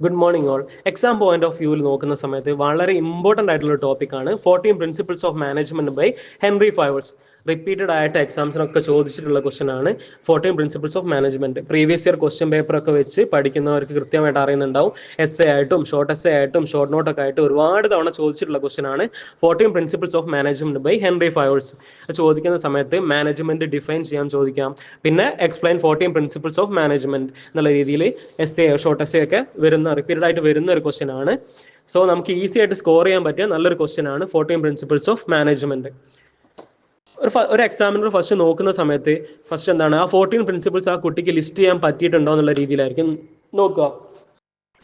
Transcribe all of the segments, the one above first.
Good morning all exam point of വ്യൂവിൽ നോക്കുന്ന സമയത്ത് വളരെ ഇമ്പോർട്ടന്റ് ആയിട്ടുള്ള ടോപ്പിക്കാണ് fourteen principles of management by Henry Fayol's repeated ആയിട്ട് എക്സാംസിനൊക്കെ ചോദിച്ചിട്ടുള്ള ക്വസ്റ്റൻ ആണ് fourteen principles of management previous year question paper ഒക്കെ വെച്ച് പഠിക്കുന്നവർക്ക് കൃത്യമായിട്ട് അറിയുന്നുണ്ടാവും. എസ് എ ആയിട്ടും ഷോർട്ട് എസ് എ ആയിട്ടും ഷോർട്ട് നോട്ട് ഒക്കെ ആയിട്ട് ഒരുപാട് തവണ ചോദിച്ചിട്ടുള്ള ക്വസ്റ്റൻ ആണ് fourteen principles of management by Henry Fayol's ചോദിക്കുന്ന സമയത്ത് മാനേജ്മെന്റ് ഡിഫൈൻ ചെയ്യാൻ ചോദിക്കാം. പിന്നെ explain fourteen principles of management എന്നുള്ള രീതിയിൽ S A short S A ഒക്കെ വരുന്ന റിപ്പീറ്റഡ് ആയിട്ട് വരുന്ന ഒരു ക്വസ്റ്റൻ ആണ്. സോ നമുക്ക് ഈസി ആയിട്ട് സ്കോർ ചെയ്യാൻ പറ്റിയ നല്ലൊരു ക്വസ്റ്റൻ ആണ് ഫോർട്ടീൻ പ്രിൻസിപ്പിൾസ് ഓഫ് മാനേജ്മെന്റ് ഒരു ഒരു എക്സാമിനർ ഫസ്റ്റ് നോക്കുന്ന സമയത്ത് ഫസ്റ്റ് എന്താണ്? ആ ഫോർട്ടീൻ പ്രിൻസിപ്പിൾസ് ആ കുട്ടിക്ക് ലിസ്റ്റ് ചെയ്യാൻ പറ്റിയിട്ടുണ്ടോ എന്നുള്ള രീതിയിലായിരിക്കും നോക്കുക.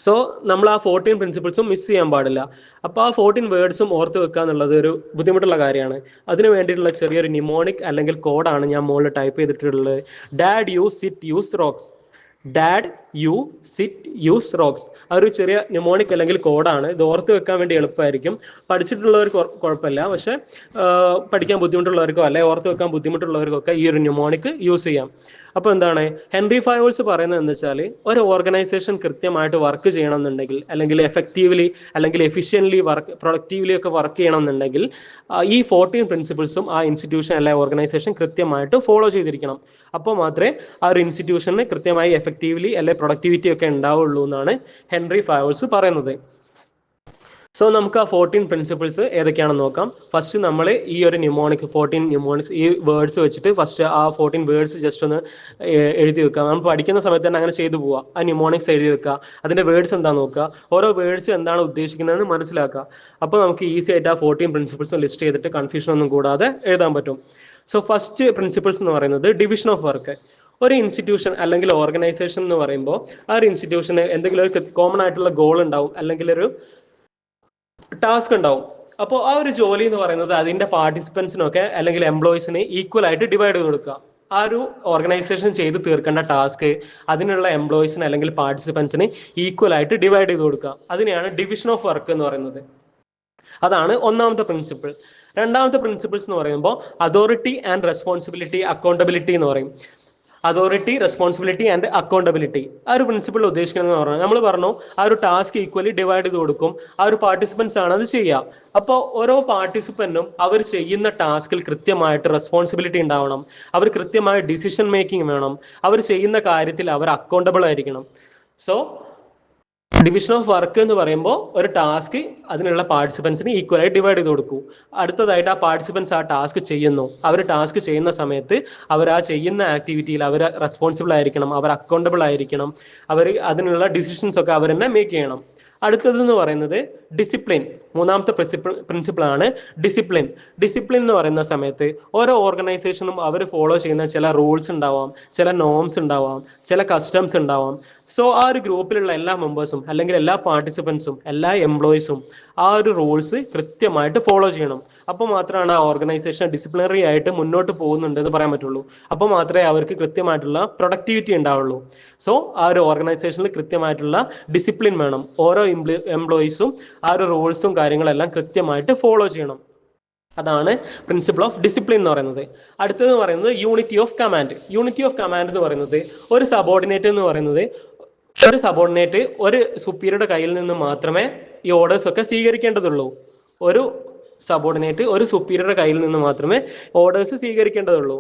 സോ നമ്മൾ ആ ഫോർട്ടീൻ പ്രിൻസിപ്പിൾസും മിസ് ചെയ്യാൻ പാടില്ല. അപ്പോൾ ആ ഫോർട്ടീൻ വേർഡ്സും ഓർത്ത് വെക്കുക എന്നുള്ളത് ഒരു ബുദ്ധിമുട്ടുള്ള കാര്യമാണ്. അതിന് വേണ്ടിയിട്ടുള്ള ചെറിയൊരു നിമോണിക് അല്ലെങ്കിൽ കോഡാണ് ഞാൻ മുകളിൽ ടൈപ്പ് ചെയ്തിട്ടുള്ളത്. Dad use it use rocks dad you sit use rocks ആ ഒരു ചെറിയ ന്യൂമോണിക് അല്ലെങ്കിൽ കോഡാണ് ഇത് ഓർത്ത് വെക്കാൻ വേണ്ടി എളുപ്പമായിരിക്കും. പഠിച്ചിട്ടുള്ളവർക്ക് കുഴ- കുഴപ്പമില്ല. പക്ഷെ പഠിക്കാൻ ബുദ്ധിമുട്ടുള്ളവർക്കോ അല്ലെങ്കിൽ ഓർത്ത് വെക്കാൻ ബുദ്ധിമുട്ടുള്ളവർക്കൊക്കെ ഈ ഒരു ന്യൂമോണിക് യൂസ് ചെയ്യാം. അപ്പോൾ എന്താണ്? ഹെൻറി ഫൈവോൾസ് പറയുന്നത് എന്ന് വെച്ചാൽ ഒരു ഓർഗനൈസേഷൻ കൃത്യമായിട്ട് വർക്ക് ചെയ്യണം എന്നുണ്ടെങ്കിൽ അല്ലെങ്കിൽ എഫക്റ്റീവ്ലി അല്ലെങ്കിൽ എഫിഷ്യന്റ്ലി വർക്ക് പ്രൊഡക്റ്റീവ്ലി ഒക്കെ വർക്ക് ചെയ്യണം എന്നുണ്ടെങ്കിൽ ഈ ഫോർട്ടീൻ പ്രിൻസിപ്പിൾസും ആ ഇൻസ്റ്റിറ്റ്യൂഷൻ അല്ലെ ഓർഗനൈസേഷൻ കൃത്യമായിട്ട് ഫോളോ ചെയ്തിരിക്കണം. അപ്പോൾ മാത്രമേ ആ ഒരു ഇൻസ്റ്റിറ്റ്യൂഷന് കൃത്യമായി എഫക്റ്റീവ്ലി അല്ലെ പ്രൊഡക്ടിവിറ്റി ഒക്കെ ഉണ്ടാവുള്ളൂ എന്നാണ് ഹെൻറി ഫൈവോൾസ് പറയുന്നത്. സോ നമുക്ക് ആ ഫോർട്ടീൻ പ്രിൻസിപ്പിൾസ് ഏതൊക്കെയാണെന്ന് നോക്കാം. ഫസ്റ്റ് നമ്മൾ ഈ ഒരു ന്യൂമോണിക് ഫോർട്ടീൻ ന്യൂമോണിക്സ് ഈ വേർഡ്സ് വെച്ചിട്ട് ഫസ്റ്റ് ആ ഫോർട്ടീൻ വേർഡ്സ് ജസ്റ്റ് ഒന്ന് എഴുതി വെക്കുക. നമ്മൾ പഠിക്കുന്ന സമയത്ത് തന്നെ അങ്ങനെ ചെയ്തു പോവുക. ആ ന്യൂമോണിക്സ് എഴുതി വെക്കുക. അതിന്റെ വേർഡ്സ് എന്താ നോക്കുക? ഓരോ വേർഡ്സ് എന്താണ് ഉദ്ദേശിക്കുന്നതെന്ന് മനസ്സിലാക്കുക. അപ്പോൾ നമുക്ക് ഈസി ആയിട്ട് ആ ഫോർട്ടീൻ പ്രിൻസിപ്പിൾസ് ലിസ്റ്റ് ചെയ്തിട്ട് കൺഫ്യൂഷൻ ഒന്നും കൂടാതെ എഴുതാൻ പറ്റും. സോ ഫസ്റ്റ് പ്രിൻസിപ്പിൾസ് എന്ന് പറയുന്നത് ഡിവിഷൻ ഓഫ് വർക്ക് ഒരു ഇൻസ്റ്റിറ്റ്യൂഷൻ അല്ലെങ്കിൽ ഓർഗനൈസേഷൻ എന്ന് പറയുമ്പോൾ ആ ഒരു ഇൻസ്റ്റിറ്റ്യൂഷന് എന്തെങ്കിലും ഒരു കോമൺ ആയിട്ടുള്ള ഗോൾ ഉണ്ടാവും. അല്ലെങ്കിൽ ഒരു ടാസ്ക് ഉണ്ടാവും. അപ്പോൾ ആ ഒരു ജോലി എന്ന് പറയുന്നത് അതിന്റെ പാർട്ടിസിപ്പൻസിനൊക്കെ അല്ലെങ്കിൽ എംപ്ലോയീസിന് ഈക്വൽ ആയിട്ട് ഡിവൈഡ് ചെയ്ത് കൊടുക്കുക. ആ ഒരു ഓർഗനൈസേഷൻ ചെയ്ത് തീർക്കേണ്ട ടാസ്ക് അതിനുള്ള എംപ്ലോയീസിന് അല്ലെങ്കിൽ പാർട്ടിസിപ്പൻസിന് ഈക്വൽ ആയിട്ട് ഡിവൈഡ് ചെയ്ത് കൊടുക്കുക. അതിനെയാണ് ഡിവിഷൻ ഓഫ് വർക്ക് എന്ന് പറയുന്നത്. അതാണ് ഒന്നാമത്തെ പ്രിൻസിപ്പിൾ രണ്ടാമത്തെ പ്രിൻസിപ്പിൾസ് എന്ന് പറയുമ്പോൾ അതോറിറ്റി ആൻഡ് റെസ്പോൺസിബിലിറ്റി അക്കൗണ്ടബിലിറ്റി എന്ന് പറയും. അതോറിറ്റി റെസ്പോൺസിബിലിറ്റി ആൻഡ് അക്കൗണ്ടബിലിറ്റി ആ ഒരു പ്രിൻസിപ്പിൾ ഉദ്ദേശിക്കുന്നത് പറഞ്ഞാൽ നമ്മൾ പറഞ്ഞു ആ ഒരു ടാസ്ക് ഈക്വലി ഡിവൈഡ് ചെയ്ത് കൊടുക്കും ആ ഒരു പാർട്ടിസിപ്പൻസ് ആണ് അത് ചെയ്യുക. അപ്പോൾ ഓരോ പാർട്ടിസിപ്പന്റും അവർ ചെയ്യുന്ന ടാസ്കിൽ കൃത്യമായിട്ട് റെസ്പോൺസിബിലിറ്റി ഉണ്ടാവണം അവർ കൃത്യമായ ഡിസിഷൻ മേക്കിംഗ് വേണം അവർ ചെയ്യുന്ന കാര്യത്തിൽ അവർ അക്കൗണ്ടബിൾ ആയിരിക്കണം. സോ ഡിവിഷൻ ഓഫ് വർക്ക് എന്ന് പറയുമ്പോൾ ഒരു ടാസ്ക് അതിനുള്ള പാർട്ടിസിപ്പൻസിന് ഈക്വൽ ആയി ഡിവൈഡ് ചെയ്ത് കൊടുക്കൂ. അടുത്തതായിട്ട് ആ പാർട്ടിസിപ്പൻസ് ആ ടാസ്ക് ചെയ്യുന്നു. അവർ ടാസ്ക് ചെയ്യുന്ന സമയത്ത് അവർ ആ ചെയ്യുന്ന ആക്ടിവിറ്റിയിൽ അവർ റെസ്പോൺസിബിൾ ആയിരിക്കണം അവർ അക്കൗണ്ടബിൾ ആയിരിക്കണം. അവർ അതിനുള്ള ഡിസിഷൻസ് ഒക്കെ അവർ തന്നെ മേക്ക് ചെയ്യണം. അടുത്തത് എന്ന് പറയുന്നത് ഡിസിപ്ലിൻ മൂന്നാമത്തെ പ്രിൻസിപ്പിൾ ആണ് ഡിസിപ്ലിൻ ഡിസിപ്ലിൻ എന്ന് പറയുന്ന സമയത്ത് ഓരോ ഓർഗനൈസേഷനും അവർ ഫോളോ ചെയ്യുന്ന ചില റൂൾസ് ഉണ്ടാവാം ചില നോംസ് ഉണ്ടാവാം ചില കസ്റ്റംസ് ഉണ്ടാവാം. സോ ആ ഒരു ഗ്രൂപ്പിലുള്ള എല്ലാ മെമ്പേഴ്സും അല്ലെങ്കിൽ എല്ലാ പാർട്ടിസിപ്പൻസും എല്ലാ എംപ്ലോയീസും ആ ഒരു റൂൾസ് കൃത്യമായിട്ട് ഫോളോ ചെയ്യണം. അപ്പോൾ മാത്രമാണ് ആ ഓർഗനൈസേഷൻ ഡിസിപ്ലിനറി ആയിട്ട് മുന്നോട്ട് പോകുന്നുണ്ട് എന്ന് പറയാൻ പറ്റുള്ളൂ. അപ്പോൾ മാത്രമേ അവർക്ക് കൃത്യമായിട്ടുള്ള പ്രൊഡക്ടിവിറ്റി ഉണ്ടാവുള്ളൂ. സോ ആ ഒരു ഓർഗനൈസേഷനിൽ കൃത്യമായിട്ടുള്ള ഡിസിപ്ലിൻ വേണം. ഓരോ എംപ്ലോയീസും ആ ഒരു റൂൾസും കാര്യങ്ങളെല്ലാം കൃത്യമായിട്ട് ഫോളോ ചെയ്യണം. അതാണ് പ്രിൻസിപ്പിൾ ഓഫ് ഡിസിപ്ലിൻ എന്ന് പറയുന്നത്. അടുത്തത് പറയുന്നത് unity of command unity of command എന്ന് പറയുന്നത് ഒരു സബോർഡിനേറ്റ് എന്ന് പറയുന്നത് ഒരു സബോർഡിനേറ്റ് ഒരു സുപ്പീരിയറുടെ കയ്യിൽ നിന്ന് മാത്രമേ ഈ ഓർഡേഴ്സ് ഒക്കെ സ്വീകരിക്കേണ്ടതുള്ളൂ. ഒരു സബോർഡിനേറ്റ് ഒരു സുപ്പീരിയറുടെ കയ്യിൽ നിന്ന് മാത്രമേ ഓർഡേഴ്സ് സ്വീകരിക്കേണ്ടതുള്ളൂ.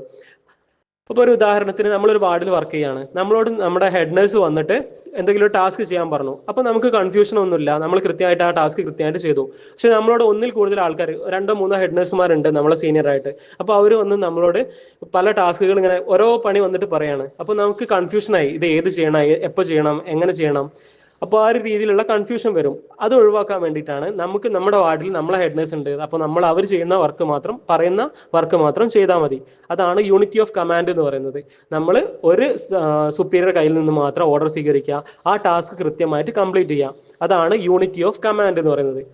അപ്പോൾ ഒരു ഉദാഹരണത്തിന് നമ്മളൊരു വാർഡിൽ വർക്ക് ചെയ്യാണ്. നമ്മളോട് നമ്മുടെ ഹെഡ് നേഴ്സ് വന്നിട്ട് എന്തെങ്കിലും ഒരു ടാസ്ക് ചെയ്യാൻ പറഞ്ഞു. അപ്പൊ നമുക്ക് കൺഫ്യൂഷൻ ഒന്നുമില്ല. നമ്മൾ കൃത്യമായിട്ട് ആ ടാസ്ക് കൃത്യമായിട്ട് ചെയ്തു. പക്ഷെ നമ്മളോട് ഒന്നിൽ കൂടുതൽ ആൾക്കാർ രണ്ടോ മൂന്നോ ഹെഡ് നഴ്സുമാരുണ്ട് നമ്മളെ സീനിയർ ആയിട്ട്. അപ്പൊ അവർ വന്ന് നമ്മളോട് പല ടാസ്കുകൾ ഇങ്ങനെ ഓരോ പണി വന്നിട്ട് പറയാണ്. അപ്പൊ നമുക്ക് കൺഫ്യൂഷനായി ഇത് ഏത് ചെയ്യണം? എപ്പോൾ ചെയ്യണം? എങ്ങനെ ചെയ്യണം? അപ്പോൾ ആ ഒരു രീതിയിലുള്ള കൺഫ്യൂഷൻ വരും. അത് ഒഴിവാക്കാൻ വേണ്ടിയിട്ടാണ് നമുക്ക് നമ്മുടെ വാർഡിൽ നമ്മളെ ഹെഡ് നേഴ്സ് ഉണ്ട്. അപ്പോൾ നമ്മൾ അവർ ചെയ്യുന്ന വർക്ക് മാത്രം പറയുന്ന വർക്ക് മാത്രം ചെയ്താൽ മതി. അതാണ് യൂണിറ്റി ഓഫ് കമാൻഡ് എന്ന് പറയുന്നത്. നമ്മൾ ഒരു സുപ്പീരിയർ കയ്യിൽ നിന്ന് മാത്രം ഓർഡർ സ്വീകരിക്കുക. ആ ടാസ്ക് കൃത്യമായിട്ട് കംപ്ലീറ്റ് ചെയ്യുക. അതാണ് യൂണിറ്റി ഓഫ് കമാൻഡ് എന്ന് പറയുന്നത്.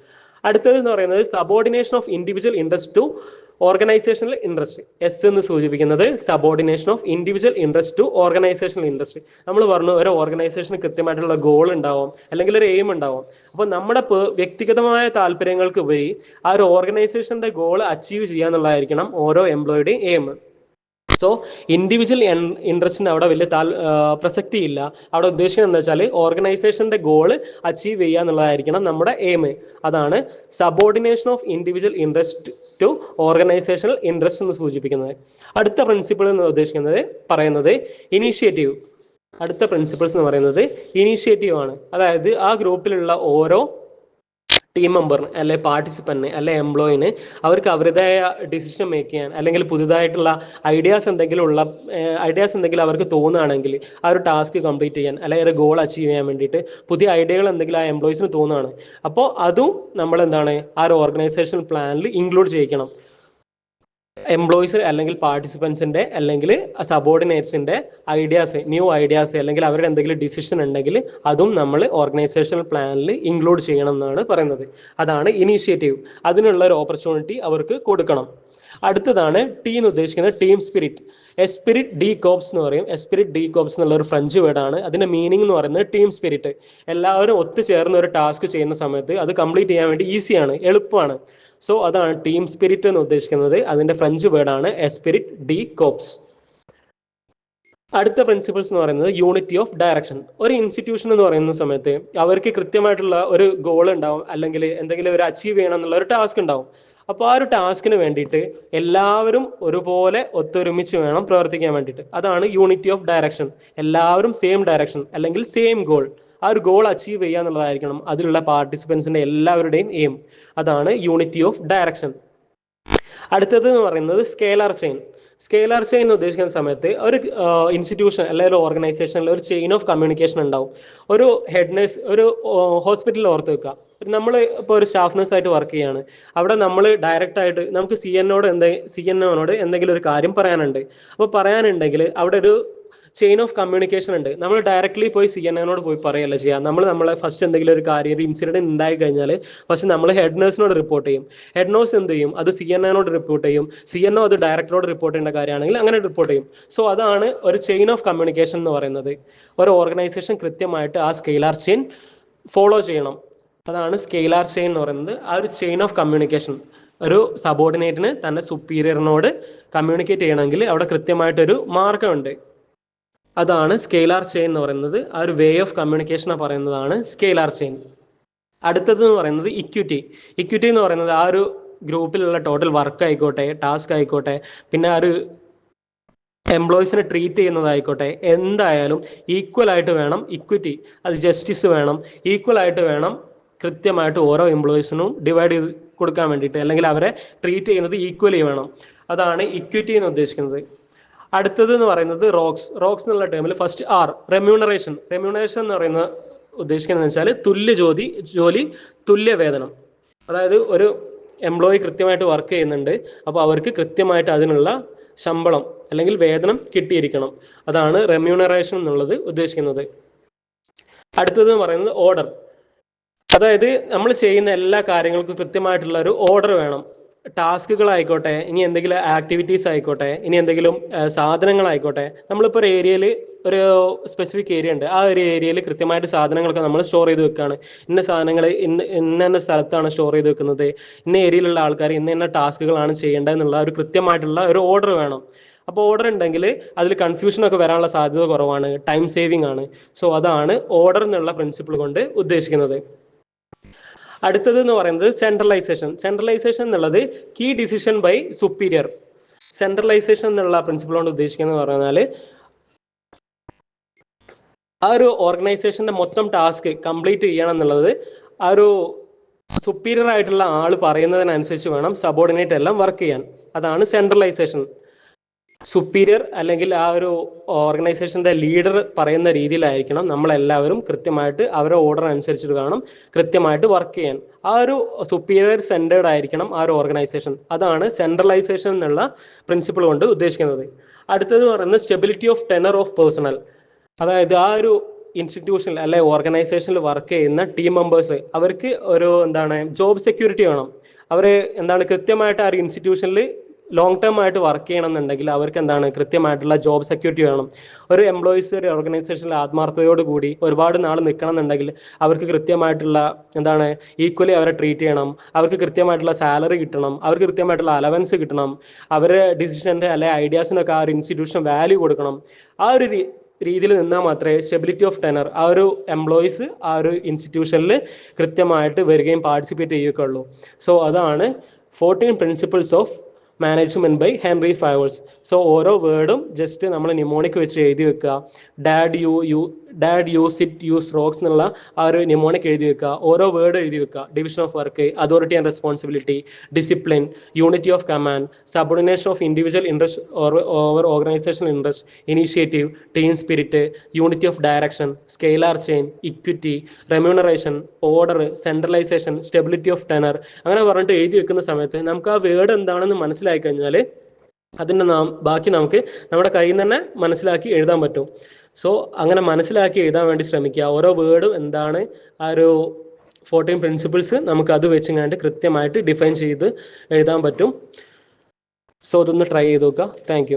അടുത്തത് എന്ന് പറയുന്നത് subordination of individual interest to organisational interest S എന്ന് സൂചിപ്പിക്കുന്നത് subordination of individual interest to organisational interest നമ്മൾ പറഞ്ഞു ഒരു ഓർഗനൈസേഷന് കൃത്യമായിട്ടുള്ള ഗോൾ ഉണ്ടാവും അല്ലെങ്കിൽ ഒരു എയിം ഉണ്ടാവും. അപ്പോൾ നമ്മുടെ വ്യക്തിഗതമായ താല്പര്യങ്ങൾക്ക് ഉപരി ആ ഒരു ഓർഗനൈസേഷന്റെ ഗോൾ അച്ചീവ് ചെയ്യുക എന്നുള്ളതായിരിക്കണം ഓരോ എംപ്ലോയിയുടെയും എയിം സോ ഇൻഡിവിജ്വൽ ഇൻട്രസ്റ്റിന് അവിടെ വലിയ താൽ പ്രസക്തി ഇല്ല അവിടെ ഉദ്ദേശിക്കുന്നത് എന്താ വെച്ചാൽ ഓർഗനൈസേഷന്റെ ഗോൾ അച്ചീവ് ചെയ്യുക എന്നുള്ളതായിരിക്കണം നമ്മുടെ എയിം അതാണ് subordination of individual interest to organisational interest എന്ന് സൂചിപ്പിക്കുന്നത്. അടുത്ത പ്രിൻസിപ്പിൾ എന്ന് ഉദ്ദേശിക്കുന്നത് പറയുന്നത് ഇനീഷ്യേറ്റീവ് അടുത്ത പ്രിൻസിപ്പിൾസ് എന്ന് പറയുന്നത് ഇനീഷ്യേറ്റീവ് ആണ്. അതായത് ആ ഗ്രൂപ്പിലുള്ള ഓരോ ടീം മെമ്പറിന് അല്ലെ പാർട്ടിസിപ്പന്റിന് അല്ലെ എംപ്ലോയിന് അവർക്ക് അവരുടേതായ ഡിസിഷൻ മേക്ക് ചെയ്യാൻ അല്ലെങ്കിൽ പുതുതായിട്ടുള്ള ഐഡിയാസ് എന്തെങ്കിലും ഉള്ള ഐഡിയാസ് എന്തെങ്കിലും അവർക്ക് തോന്നുകയാണെങ്കിൽ ആ ഒരു ടാസ്ക് കംപ്ലീറ്റ് ചെയ്യാൻ അല്ലെങ്കിൽ ഒരു ഗോൾ അച്ചീവ് ചെയ്യാൻ വേണ്ടിയിട്ട് പുതിയ ഐഡിയകൾ എന്തെങ്കിലും ആ എംപ്ലോയിസിന് തോന്നുകയാണ്. അപ്പോൾ അതും നമ്മൾ എന്താണ് ആ ഒരു ഓർഗനൈസേഷൻ പ്ലാനിൽ ഇൻക്ലൂഡ് ചെയ്യിക്കണം. എംപ്ലോയീസ് അല്ലെങ്കിൽ പാർട്ടിസിപ്പൻസിന്റെ അല്ലെങ്കിൽ സബോർഡിനേറ്റ്സിന്റെ ഐഡിയാസ് ന്യൂ ഐഡിയാസ് അല്ലെങ്കിൽ അവരുടെ എന്തെങ്കിലും ഡിസിഷൻ ഉണ്ടെങ്കിൽ അതും നമ്മൾ ഓർഗനൈസേഷണൽ പ്ലാനിൽ ഇൻക്ലൂഡ് ചെയ്യണം എന്നാണ് പറയുന്നത്. അതാണ് ഇനീഷ്യേറ്റീവ് അതിനുള്ള ഒരു ഓപ്പർച്യൂണിറ്റി അവർക്ക് കൊടുക്കണം. അടുത്തതാണ് ടീ ഉദ്ദേശിക്കുന്നത് team spirit esprit de corps എന്ന് പറയും. എസ്പിരിറ്റ് ഡി കോപ്സ് എന്നുള്ള ഒരു ഫ്രഞ്ച് വേർഡാണ് അതിന്റെ മീനിങ് എന്ന് പറയുന്നത് ടീം സ്പിരിറ്റ് എല്ലാവരും ഒത്തുചേർന്ന് ഒരു ടാസ്ക് ചെയ്യുന്ന സമയത്ത് അത് കംപ്ലീറ്റ് ചെയ്യാൻ വേണ്ടി ഈസിയാണ് എളുപ്പമാണ്. സോ അതാണ് ടീം സ്പിരിറ്റ് എന്ന് ഉദ്ദേശിക്കുന്നത്. അതിന്റെ ഫ്രഞ്ച് വേർഡാണ് എസ്പിരിറ്റ് ഡി കോപ്സ് അടുത്ത പ്രിൻസിപ്പിൾസ് എന്ന് പറയുന്നത് യൂണിറ്റി ഓഫ് ഡയറക്ഷൻ ഒരു ഇൻസ്റ്റിറ്റ്യൂഷൻ എന്ന് പറയുന്ന സമയത്ത് അവർക്ക് കൃത്യമായിട്ടുള്ള ഒരു ഗോൾ ഉണ്ടാവും അല്ലെങ്കിൽ എന്തെങ്കിലും ഒരു അച്ചീവ് ചെയ്യണം എന്നുള്ള ഒരു ടാസ്ക് ഉണ്ടാവും. അപ്പോൾ ആ ഒരു ടാസ്കിന് വേണ്ടിയിട്ട് എല്ലാവരും ഒരുപോലെ ഒത്തൊരുമിച്ച് വേണം പ്രവർത്തിക്കാൻ വേണ്ടിയിട്ട്. അതാണ് യൂണിറ്റി ഓഫ് ഡയറക്ഷൻ എല്ലാവരും സെയിം ഡയറക്ഷൻ അല്ലെങ്കിൽ സെയിം ഗോൾ ആ ഒരു ഗോൾ അച്ചീവ് ചെയ്യുക എന്നുള്ളതായിരിക്കണം അതിലുള്ള പാർട്ടിസിപ്പൻസിന്റെ എല്ലാവരുടെയും എയിം അതാണ് യൂണിറ്റി ഓഫ് ഡയറക്ഷൻ അടുത്തത് എന്ന് പറയുന്നത് സ്കേലാർ ചെയിൻ സ്കെയിലർ ചെയിൻ എന്ന് ഉദ്ദേശിക്കുന്ന സമയത്ത് ഒരു ഇൻസ്റ്റിറ്റ്യൂഷൻ അല്ലെങ്കിൽ ഒരു ഓർഗനൈസേഷനിൽ ഒരു ചെയിൻ ഓഫ് കമ്മ്യൂണിക്കേഷൻ ഉണ്ടാവും. ഒരു ഹെഡ് നേഴ്സ് ഒരു ഹോസ്പിറ്റലിൽ ഓർത്ത് വെക്കുക. നമ്മൾ ഇപ്പോൾ ഒരു സ്റ്റാഫ് നഴ്സ് ആയിട്ട് വർക്ക് ചെയ്യാണ്. അവിടെ നമ്മൾ ഡയറക്റ്റ് ആയിട്ട് നമുക്ക് സി എന്നോട് എന്തെ സി എന്നോട് എന്തെങ്കിലും ഒരു കാര്യം പറയാനുണ്ട്. അപ്പോൾ പറയാനുണ്ടെങ്കിൽ അവിടെ ഒരു ചെയിൻ ഓഫ് കമ്മ്യൂണിക്കേഷൻ ഉണ്ട്. നമ്മൾ ഡയറക്റ്റ്ലി പോയി സി എൻ എന്നോട് പോയി പറയല്ല ചെയ്യാം. നമ്മൾ നമ്മളെ ഫസ്റ്റ് എന്തെങ്കിലും ഒരു കാര്യം ഒരു ഇൻസിഡന്റ് ഉണ്ടായി കഴിഞ്ഞാൽ ഫസ്റ്റ് നമ്മൾ ഹെഡ് നേഴ്സിനോട് റിപ്പോർട്ട് ചെയ്യും. ഹെഡ് നേഴ്സ് എന്ത് ചെയ്യും? അത് സി എൻ എന്നോട് റിപ്പോർട്ട് ചെയ്യും. സി എൻ അത് ഡയറക്ടറോട് റിപ്പോർട്ട് ചെയ്യേണ്ട കാര്യമാണെങ്കിൽ അങ്ങനെ റിപ്പോർട്ട് ചെയ്യും. സോ അതാണ് ഒരു ചെയിൻ ഓഫ് കമ്മ്യൂണിക്കേഷൻ എന്ന് പറയുന്നത്. ഒരു ഓർഗനൈസേഷൻ കൃത്യമായിട്ട് ആ സ്കെയിലാർ ചെയിൻ ഫോളോ ചെയ്യണം. അതാണ് സ്കെയിലാർ ചെയിൻ എന്ന് പറയുന്നത്. ആ ഒരു ചെയിൻ ഓഫ് കമ്മ്യൂണിക്കേഷൻ ഒരു സബോർഡിനേറ്റിന് തന്റെ സുപ്പീരിയറിനോട് കമ്മ്യൂണിക്കേറ്റ് ചെയ്യണമെങ്കിൽ അവിടെ കൃത്യമായിട്ടൊരു മാർഗമുണ്ട്. അതാണ് സ്കെയിലാർ ചെയിൻ എന്ന് പറയുന്നത്. ആ ഒരു വേ ഓഫ് കമ്മ്യൂണിക്കേഷൻ പറയുന്നതാണ് സ്കെയിലാർ ചെയിൻ അടുത്തത് എന്ന് പറയുന്നത് ഇക്വിറ്റി ഇക്വിറ്റി എന്ന് പറയുന്നത് ആ ഒരു ഗ്രൂപ്പിലുള്ള ടോട്ടൽ വർക്ക് ആയിക്കോട്ടെ ടാസ്ക് ആയിക്കോട്ടെ പിന്നെ ആ ഒരു എംപ്ലോയീസിനെ ട്രീറ്റ് ചെയ്യുന്നതായിക്കോട്ടെ എന്തായാലും ഈക്വൽ ആയിട്ട് വേണം ഇക്വിറ്റി അത് ജസ്റ്റിസ് വേണം ഈക്വൽ ആയിട്ട് വേണം കൃത്യമായിട്ട് ഓരോ എംപ്ലോയീസിനും ഡിവൈഡ് ചെയ്ത് കൊടുക്കാൻ വേണ്ടിയിട്ട് അല്ലെങ്കിൽ അവരെ ട്രീറ്റ് ചെയ്യുന്നത് ഈക്വലി വേണം. അതാണ് ഇക്വിറ്റി എന്ന് ഉദ്ദേശിക്കുന്നത്. അടുത്തത് എന്ന് പറയുന്നത് റോക്സ് റോക്സ് എന്നുള്ള ടേമിൽ ഫസ്റ്റ് ആർ റെമ്യൂണറേഷൻ റെമ്യൂണറേഷൻ എന്ന് പറയുന്ന ഉദ്ദേശിക്കുന്നത് വെച്ചാൽ തുല്യ ജോലി ജോലി തുല്യ വേതനം. അതായത് ഒരു എംപ്ലോയി കൃത്യമായിട്ട് വർക്ക് ചെയ്യുന്നുണ്ട് അപ്പോൾ അവർക്ക് കൃത്യമായിട്ട് അതിനുള്ള ശമ്പളം അല്ലെങ്കിൽ വേതനം കിട്ടിയിരിക്കണം. അതാണ് റെമ്യൂണറേഷൻ എന്നുള്ളത് ഉദ്ദേശിക്കുന്നത്. അടുത്തത് എന്ന് പറയുന്നത് ഓർഡർ അതായത് നമ്മൾ ചെയ്യുന്ന എല്ലാ കാര്യങ്ങൾക്കും കൃത്യമായിട്ടുള്ള ഒരു ഓർഡർ വേണം. ടാസ്കുകളായിക്കോട്ടെ ഇനി എന്തെങ്കിലും ആക്ടിവിറ്റീസ് ആയിക്കോട്ടെ ഇനി എന്തെങ്കിലും സാധനങ്ങളായിക്കോട്ടെ നമ്മളിപ്പോൾ ഒരു ഏരിയയിൽ ഒരു സ്പെസിഫിക് ഏരിയ ഉണ്ട്. ആ ഒരു ഏരിയയിൽ കൃത്യമായിട്ട് സാധനങ്ങളൊക്കെ നമ്മൾ സ്റ്റോർ ചെയ്ത് വെക്കുകയാണ് ഇന്ന സാധനങ്ങൾ ഇന്ന ഇന്ന ഇന്ന സ്ഥലത്താണ് സ്റ്റോർ ചെയ്ത് വെക്കുന്നത്. ഇന്ന ഏരിയയിലുള്ള ആൾക്കാർ ഇന്ന ഇന്ന ടാസ്കുകളാണ് ചെയ്യേണ്ടതെന്നുള്ള ഒരു കൃത്യമായിട്ടുള്ള ഒരു ഓർഡർ വേണം. അപ്പോൾ ഓർഡർ ഉണ്ടെങ്കിൽ അതിൽ കൺഫ്യൂഷനൊക്കെ വരാനുള്ള സാധ്യത കുറവാണ്. ടൈം സേവിങ് ആണ്. സോ അതാണ് ഓർഡർ എന്നുള്ള പ്രിൻസിപ്പിൾ കൊണ്ട് ഉദ്ദേശിക്കുന്നത്. അടുത്തത് എന്ന് പറയുന്നത് സെൻട്രലൈസേഷൻ സെൻട്രലൈസേഷൻ എന്നുള്ളത് key decision by superior centralisation എന്നുള്ള പ്രിൻസിപ്പിൾ കൊണ്ട് ഉദ്ദേശിക്കുന്നത് പറഞ്ഞാൽ ആ ഒരു ഓർഗനൈസേഷന്റെ മൊത്തം ടാസ്ക് കംപ്ലീറ്റ് ചെയ്യണം എന്നുള്ളത് ആ ഒരു സുപ്പീരിയർ ആയിട്ടുള്ള ആൾ പറയുന്നതിനനുസരിച്ച് വേണം സബോർഡിനേറ്റ് എല്ലാം വർക്ക് ചെയ്യാൻ. അതാണ് സെൻട്രലൈസേഷൻ സുപ്പീരിയർ അല്ലെങ്കിൽ ആ ഒരു ഓർഗനൈസേഷന്റെ ലീഡർ പറയുന്ന രീതിയിലായിരിക്കണം നമ്മളെല്ലാവരും കൃത്യമായിട്ട് അവരുടെ ഓർഡർ അനുസരിച്ചിട്ട് വേണം കൃത്യമായിട്ട് വർക്ക് ചെയ്യാൻ. ആ ഒരു സുപ്പീരിയർ സെന്റേർഡ് ആയിരിക്കണം ആ ഒരു ഓർഗനൈസേഷൻ അതാണ് സെൻട്രലൈസേഷൻ എന്നുള്ള പ്രിൻസിപ്പിൾ കൊണ്ട് ഉദ്ദേശിക്കുന്നത്. അടുത്തത് പറയുന്നത് stability of tenure of personnel അതായത് ആ ഒരു ഇൻസ്റ്റിറ്റ്യൂഷനിൽ അല്ലെ ഓർഗനൈസേഷനിൽ വർക്ക് ചെയ്യുന്ന ടീം മെമ്പേഴ്സ് അവർക്ക് ഒരു എന്താണ് ജോബ് സെക്യൂരിറ്റി വേണം. അവർ എന്താണ് കൃത്യമായിട്ട് ആ ഒരു ഇൻസ്റ്റിറ്റ്യൂഷനിൽ ലോങ് ടേം ആയിട്ട് വർക്ക് ചെയ്യണമെന്നുണ്ടെങ്കിൽ അവർക്ക് എന്താണ് കൃത്യമായിട്ടുള്ള ജോബ് സെക്യൂരിറ്റി വേണം. ഒരു എംപ്ലോയീസ് ഒരു ഓർഗനൈസേഷനിൽ ആത്മാർത്ഥതയോട് കൂടി ഒരുപാട് നാൾ നിൽക്കണം എന്നുണ്ടെങ്കിൽ അവർക്ക് കൃത്യമായിട്ടുള്ള എന്താണ് ഈക്വലി അവരെ ട്രീറ്റ് ചെയ്യണം. അവർക്ക് കൃത്യമായിട്ടുള്ള സാലറി കിട്ടണം. അവർക്ക് കൃത്യമായിട്ടുള്ള അലവൻസ് കിട്ടണം. അവരെ ഡിസിഷന്റെ അല്ലെ ഐഡിയാസിനൊക്കെ ആ ഒരു ഇൻസ്റ്റിറ്റ്യൂഷൻ വാല്യൂ കൊടുക്കണം. ആ ഒരു രീതിയിൽ നിന്നാൽ മാത്രമേ സ്റ്റെബിലിറ്റി ഓഫ് ടെനർ ആ ഒരു എംപ്ലോയീസ് ആ ഒരു ഇൻസ്റ്റിറ്റ്യൂഷനിൽ കൃത്യമായിട്ട് വരികയും പാർട്ടിസിപ്പേറ്റ് ചെയ്യുകയൊക്കെ സോ അതാണ് fourteen principles of management by Henry Fayol's so ഓരോ വേർഡും ജസ്റ്റ് നമ്മൾ നിമോണിക് വെച്ച് എഴുതി വെക്കുക. Dad you you dad use it use rocks എന്നുള്ള ആ ഒരു നിമോണിക് എഴുതി വെക്കുക. ഓരോ വേർഡ് എഴുതി വെക്കുക. Division of work authority and responsibility discipline unity of command subordination of individual interest over organisation interest initiative team spirit unity of direction scalar chain equity remuneration order centralisation stability of tenure അങ്ങനെ പറഞ്ഞിട്ട് എഴുതി വെക്കുന്ന സമയത്ത് നമുക്ക് ആ word എന്താണെന്ന് മനസ്സിലായി കഴിഞ്ഞാൽ അതിന്റെ നാം ബാക്കി നമുക്ക് നമ്മുടെ കയ്യിൽ തന്നെ മനസ്സിലാക്കി എഴുതാൻ പറ്റും. സോ അങ്ങനെ മനസ്സിലാക്കി എഴുതാൻ വേണ്ടി ശ്രമിക്കുക. ഓരോ വേർഡും എന്താണ് ആ ഒരു ഫോർട്ടീൻ പ്രിൻസിപ്പിൾസ് നമുക്ക് അത് വെച്ചങ്ങാണ്ട് കൃത്യമായിട്ട് ഡിഫൈൻ ചെയ്ത് എഴുതാൻ പറ്റും. സോ ഇതൊന്ന് ട്രൈ ചെയ്ത് നോക്കുക. താങ്ക്